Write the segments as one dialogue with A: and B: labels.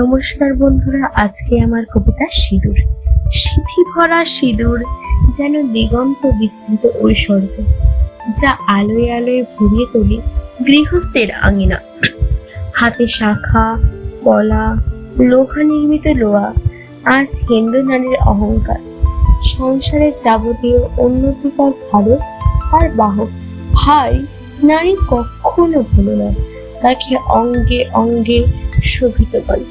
A: নমস্কার বন্ধুরা, আজকে আমার কবিতা সিঁদুর। সিঁথি ভরা সিঁদুর যেন দিগন্ত বিস্তৃত ঐশ্বর্য, যা আলোয় আলোয় ভরিয়ে তোলে গৃহস্থের আঙিনা। হাতে শাখা, কলা, লোহা নির্মিত লোহা আজ হিন্দু নারীর অহংকার। সংসারের যাবতীয় উন্নতিকর ধারক আর বাহক। ভাই, নারী কখনো ভুলো না, তাকে অঙ্গে অঙ্গে শোভিত করে।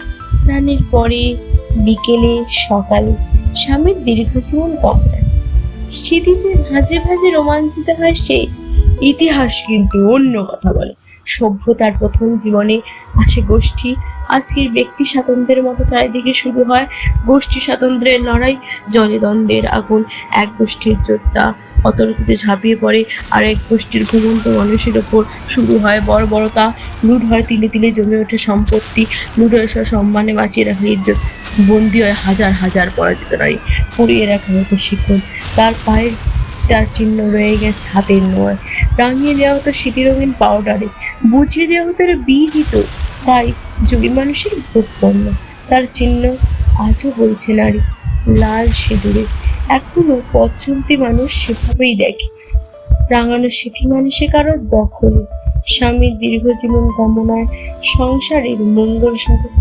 A: স্নানের পরে, বিকেলে, সকালে স্বামীর দীর্ঘজীবন কামনা। স্মৃতিতে ভাজে ভাজে রোমাঞ্চিত হয় সে। ইতিহাস কিন্তু অন্য কথা বলে। সভ্যতার প্রথম জীবনে আসে গোষ্ঠী। আজকের ব্যক্তি স্বাতন্ত্র্যের মতো চারিদিকে শুরু হয়। গোষ্ঠী স্বাতন্ত্র্যের লড়াই জলে দ্বন্দ্বের আগুন, এক গোষ্ঠীর যোদ্ধা অতর্কিতে ঝাঁপিয়ে পড়ে। আর এক গোষ্ঠীর ঘুমন্ত মানুষের ওপর শুরু হয় বড় বড়তা লুট হয় তিলে তিলে জমে ওঠে সম্পত্তি। লুট হয় সব সম্মানে বাঁচিয়ে রাখা ইজ্জত। বন্দি হয় হাজার হাজার পরাজিত নারী। পুড়িয়ে রাখা হতো শিকল তার পায়ের, তার চিহ্ন রয়ে গেছে হাতের নোয়ায়। রাঙিয়ে দেওয়া হতো স্মৃতিরঙিন পাউডারে বুঝিয়ে দেওয়া হতো বীজিত তাই জয়ী মানুষের ভোট পণ্য। তার চিহ্ন আজও বলছে নারী। লাল সিঁদুরে। এখনও চলতি মানুষ সেভাবেই দেখে। রাঙানো সিথি মানুষে কারও দখলে। স্বামীর দীর্ঘজীবন কামনায় সংসারের মঙ্গল সাধন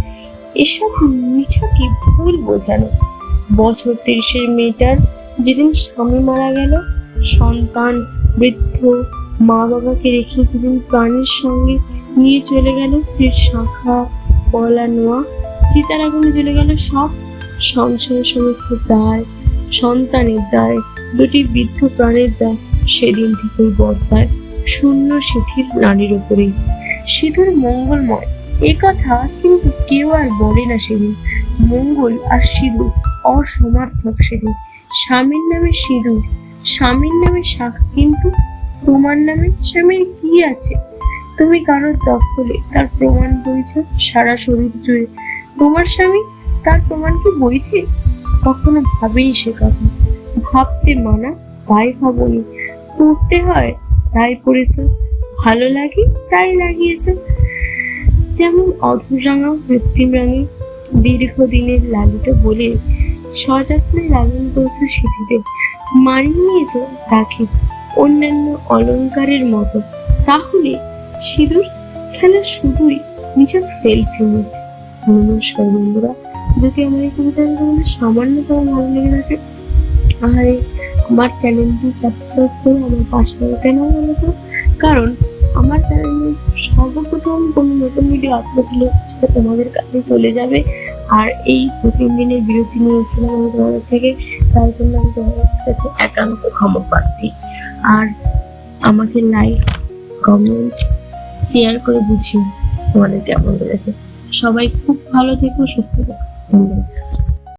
A: এসব মিছা কি ভুল বোঝানো? বছর তিরিশের মেয়েটার যেদিন স্বামী মারা গেল, সন্তান, বৃদ্ধ মা বাবাকে রেখে যেদিন প্রাণের সঙ্গে নিয়ে চলে গেল স্ত্রীর শাখা কলা নোয়া, চিতার আগুনে চলে গেল সব সংসারের সমস্ত দায়। সন্তানের দায়, দুটি বৃদ্ধ প্রাণের দায় সেদিন থেকেই বর্তায় শূন্য শিথির নারীর উপরেই। সিঁদুর মঙ্গলময়, এ কথা কিন্তু কেউ আর বলে না সেদিন। মঙ্গল আর সিঁদুর অসমার্থক সেদিন। স্বামীর নামে সিঁদুর, স্বামীর নামে শাখা, কিন্তু তোমার নামে স্বামীর কি আছে? তুমি কারোর দখলে, তার প্রমাণ বইছো সারা শরীর জুড়ে। তোমার স্বামী তার প্রমাণ কি বইছে? কখনো ভাবেই সে কথা। ভাবতে মানা, তাই ভাবনি। পড়তে হয়, তাই পড়েছ। ভালো লাগে, তাই লাগিয়েছ। যেমন অধর রাঙা কৃত্রিম রাঙে দীর্ঘদিনের লালিত বলে সযত্নে লালন করেছ স্মৃতিতে মানিয়ে নিয়েছ তাকে অন্যান্য অলংকারের মতো। তাহলে সিঁদুর খেলা শুধুই নিজের সেলফি নমস্কার বন্ধুরা। যদি আমার এই তোমাদের সামান্যতম ভালো লেগে থাকে। তাহলে আমার চ্যানেলটি সাবস্ক্রাইব করে আমার পাশে থাকো কেন তো। কারণ আমার চ্যানেলে সর্বপ্রথম কোনো নতুন ভিডিও আপলোড হলে সেটা তোমাদের কাছে চলে যাবে। আর এই দু তিন দিনের বিরতি নিয়েছিলাম আমি তোমাদের থেকে, তার জন্য আমি তোমাদের কাছে একান্ত ক্ষমা প্রার্থী আর আমাকে লাইক কমেন্ট শেয়ার করে বুঝিও তোমাদের কেমন লেগেছে। সবাই খুব ভালো থেকো, সুস্থ থেকো। Thank you.